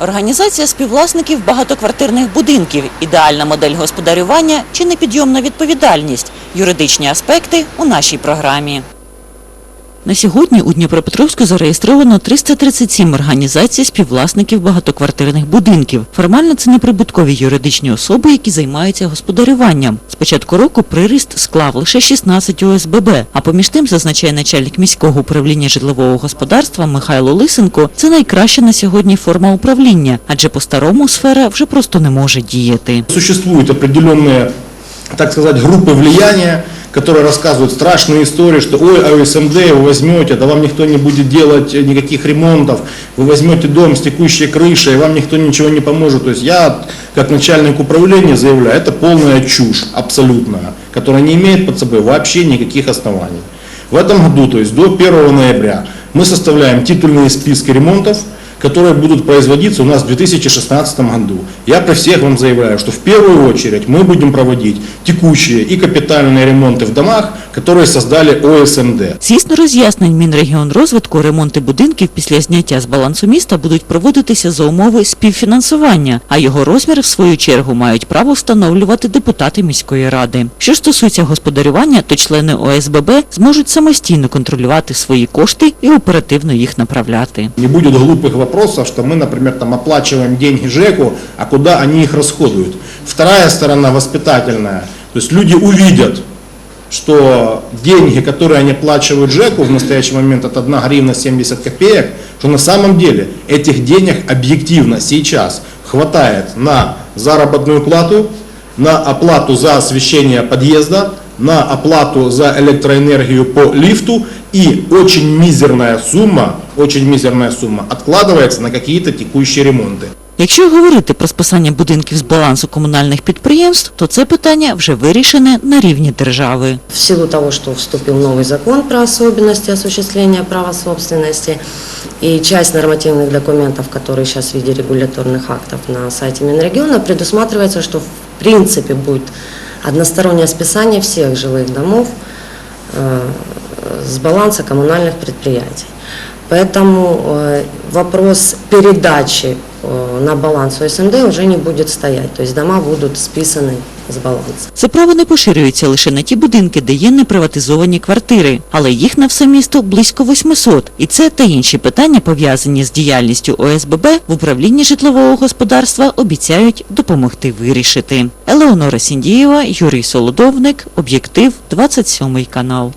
Організація співвласників багатоквартирних будинків, ідеальна модель господарювання чи непідйомна відповідальність – юридичні аспекти у нашій програмі. На сьогодні у Дніпропетровську зареєстровано 337 організацій співвласників багатоквартирних будинків. Формально це неприбуткові юридичні особи, які займаються господарюванням. З початку року приріст склав лише 16 ОСББ, а поміж тим, зазначає начальник міського управління житлового господарства Михайло Лисенко, це найкраща на сьогодні форма управління, адже по-старому сфера вже просто не може діяти. Существуют определенные, так сказать, группы влияния, которые рассказывают страшные истории, что ой, АСМД вы возьмете, да вам никто не будет делать никаких ремонтов, вы возьмете дом с текущей крышей, и вам никто ничего не поможет. То есть я, как начальник управления, заявляю, это полная чушь абсолютная, которая не имеет под собой вообще никаких оснований. В этом году, то есть до 1 ноября, мы составляем титульные списки ремонтов, которые будут производиться у нас в 2016 году. Я при всех вам заявляю, что в первую очередь мы будем проводить текущие и капитальные ремонты в домах, которые создали ОСМД. Згідно роз'яснень Мінрегіонрозвитку, ремонти будинків після зняття з балансу міста будуть проводитися за умови співфінансування, а його розмір, в свою чергу, мають право встановлювати депутати міської ради. Що ж стосується господарювання, то члени ОСББ зможуть самостійно контролювати свої кошти і оперативно їх направляти. Не будет глупых вопросов, что мы, например, там оплачиваем деньги ЖЭКу, а куда они их расходуют. Вторая сторона воспитательная. То есть люди увидят, что деньги, которые они оплачивают ЖЭКу в настоящий момент это 1 гривна 70 копеек, что на самом деле этих денег объективно сейчас хватает на заработную плату, на оплату за освещение подъезда, на оплату за электроэнергию по лифту и очень мизерная сумма, очень мизерная сумма откладывается на какие-то текущие ремонты. Якщо говорити про списання будинків з балансу комунальних підприємств, то це питання вже вирішене на рівні держави. В силу того, что вступил новый закон про особенности осуществления права собственности и часть нормативных документов, которые сейчас в виде регуляторных актов на сайте Минрегиона, предусматривается, что в принципе будет одностороннее списание всех жилых домов э, с баланса коммунальных предприятий. Поэтому э, вопрос передачи э, на баланс ОСМД уже не будет стоять, то есть дома будут списаны с баланса. Це право не поширюється лише на ті будинки, де є неприватизовані квартири, але їх на все місто близько 800. І це та інші питання, пов'язані з діяльністю ОСББ, в управлінні житлового господарства обіцяють допомогти вирішити. Елеонора Сіндієва, Юрій Солодовник, Об'єктив, 27 канал.